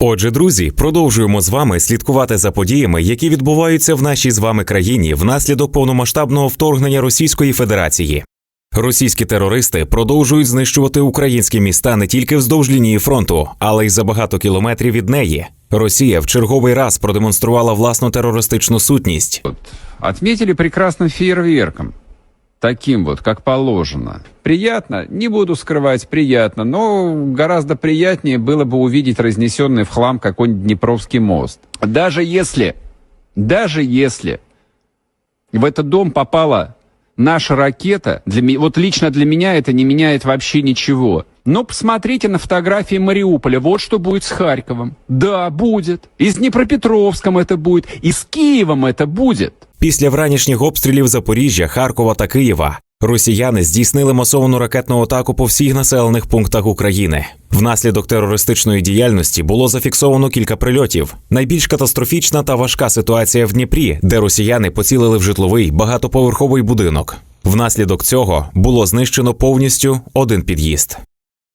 Отже, друзі, продовжуємо з вами слідкувати за подіями, які відбуваються в нашій з вами країні внаслідок повномасштабного вторгнення Російської Федерації. Російські терористи продовжують знищувати українські міста не тільки вздовж лінії фронту, але й за багато кілометрів від неї. Росія в черговий раз продемонструвала власну терористичну сутність. Вот, отметили прекрасным фейерверком. Таким вот, как положено. Приятно, не буду скрывать, приятно, но гораздо приятнее было бы увидеть разнесенный в хлам какой-нибудь Днепровский мост. Даже если, даже если в этот дом попала наша ракета, для, вот лично для меня это не меняет вообще ничего. Но посмотрите на фотографии Мариуполя. Вот что будет с Харьковом. Да, будет. И с Днепропетровском это будет. И с Киевом это будет. Після вранішніх обстрілів Запоріжжя, Харкова та Києва росіяни здійснили масовану ракетну атаку по всіх населених пунктах України. Внаслідок терористичної діяльності було зафіксовано кілька прильотів. Найбільш катастрофічна та важка ситуація в Дніпрі, де росіяни поцілили в житловий багатоповерховий будинок. Внаслідок цього було знищено повністю один під'їзд.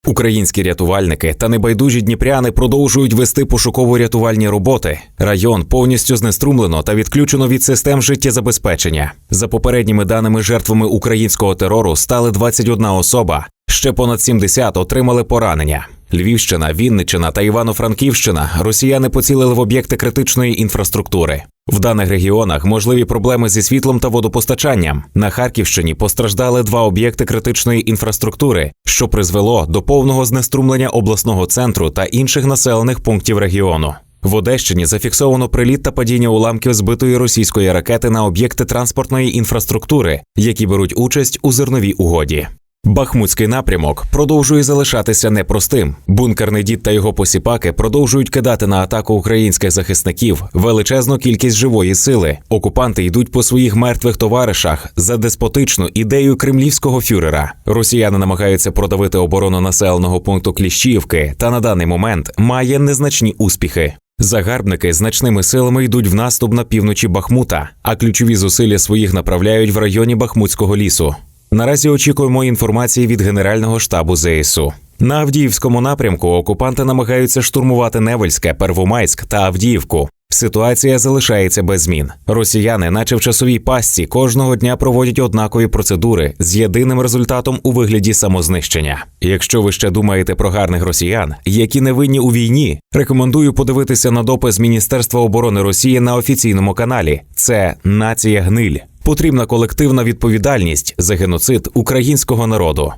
Українські рятувальники та небайдужі дніпряни продовжують вести пошуково-рятувальні роботи. Район повністю знеструмлено та відключено від систем життєзабезпечення. За попередніми даними, жертвами українського терору стали 21 особа. Ще понад 70 отримали поранення. Львівщина, Вінниччина та Івано-Франківщина росіяни поцілили в об'єкти критичної інфраструктури. В даних регіонах можливі проблеми зі світлом та водопостачанням. На Харківщині постраждали два об'єкти критичної інфраструктури, що призвело до повного знеструмлення обласного центру та інших населених пунктів регіону. В Одещині зафіксовано приліт та падіння уламків збитої російської ракети на об'єкти транспортної інфраструктури, які беруть участь у зерновій угоді. Бахмутський напрямок продовжує залишатися непростим. Бункерний дід та його посіпаки продовжують кидати на атаку українських захисників величезну кількість живої сили. Окупанти йдуть по своїх мертвих товаришах за деспотичну ідею кремлівського фюрера. Росіяни намагаються продавити оборону населеного пункту Кліщіївки, та на даний момент має незначні успіхи. Загарбники значними силами йдуть в наступ на півночі Бахмута, а ключові зусилля своїх направляють в районі Бахмутського лісу. Наразі очікуємо інформації від Генерального штабу ЗСУ. На Авдіївському напрямку окупанти намагаються штурмувати Невельське, Первомайськ та Авдіївку. Ситуація залишається без змін. Росіяни, наче в часовій пастці, кожного дня проводять однакові процедури з єдиним результатом у вигляді самознищення. Якщо ви ще думаєте про гарних росіян, які не винні у війні, рекомендую подивитися на допис Міністерства оборони Росії на офіційному каналі. Це нація гниль. Потрібна колективна відповідальність за геноцид українського народу.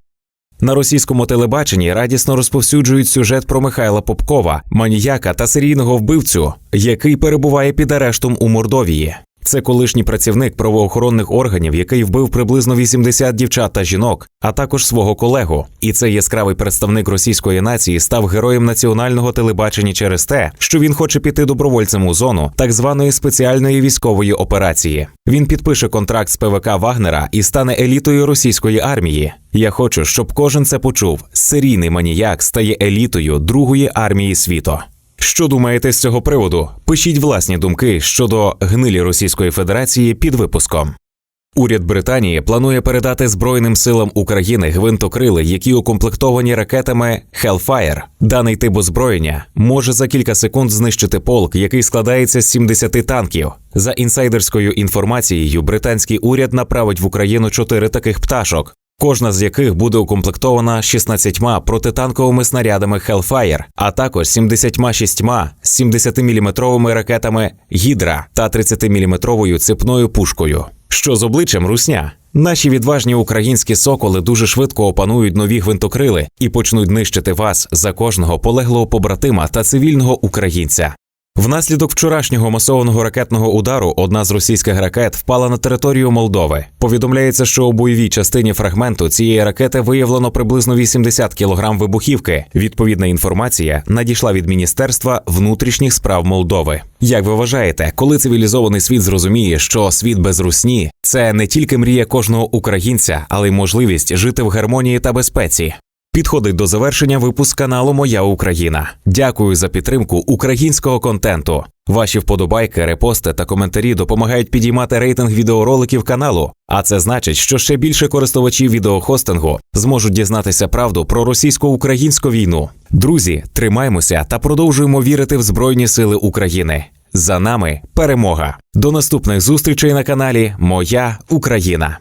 На російському телебаченні радісно розповсюджують сюжет про Михайла Попкова, маніяка та серійного вбивцю, який перебуває під арештом у Мордовії. Це колишній працівник правоохоронних органів, який вбив приблизно 80 дівчат та жінок, а також свого колегу. І цей яскравий представник російської нації став героєм національного телебачення через те, що він хоче піти добровольцем у зону так званої спеціальної військової операції. Він підпише контракт з ПВК Вагнера і стане елітою російської армії. Я хочу, щоб кожен це почув. Серійний маніяк стає елітою другої армії світу. Що думаєте з цього приводу? Пишіть власні думки щодо гнилі Російської Федерації під випуском. Уряд Британії планує передати Збройним силам України гвинтокрили, які укомплектовані ракетами Hellfire. Даний тип озброєння може за кілька секунд знищити полк, який складається з 70 танків. За інсайдерською інформацією, британський уряд направить в Україну чотири таких пташок. Кожна з яких буде укомплектована 16 протитанковими снарядами Hellfire, а також 76 70-мм ракетами Гідра та 30-мм цепною пушкою. Що з обличчям русня? Наші відважні українські соколи дуже швидко опанують нові гвинтокрили і почнуть нищити вас за кожного полеглого побратима та цивільного українця. Внаслідок вчорашнього масованого ракетного удару одна з російських ракет впала на територію Молдови. Повідомляється, що у бойовій частині фрагменту цієї ракети виявлено приблизно 80 кілограм вибухівки. Відповідна інформація надійшла від Міністерства внутрішніх справ Молдови. Як ви вважаєте, коли цивілізований світ зрозуміє, що світ без русні це не тільки мрія кожного українця, але й можливість жити в гармонії та безпеці? Підходить до завершення випуск каналу Моя Україна. Дякую за підтримку українського контенту. Ваші вподобайки, репости та коментарі допомагають підіймати рейтинг відеороликів каналу. А це значить, що ще більше користувачів відеохостингу зможуть дізнатися правду про російсько-українську війну. Друзі, тримаймося та продовжуємо вірити в Збройні Сили України. За нами перемога. До наступних зустрічей на каналі Моя Україна.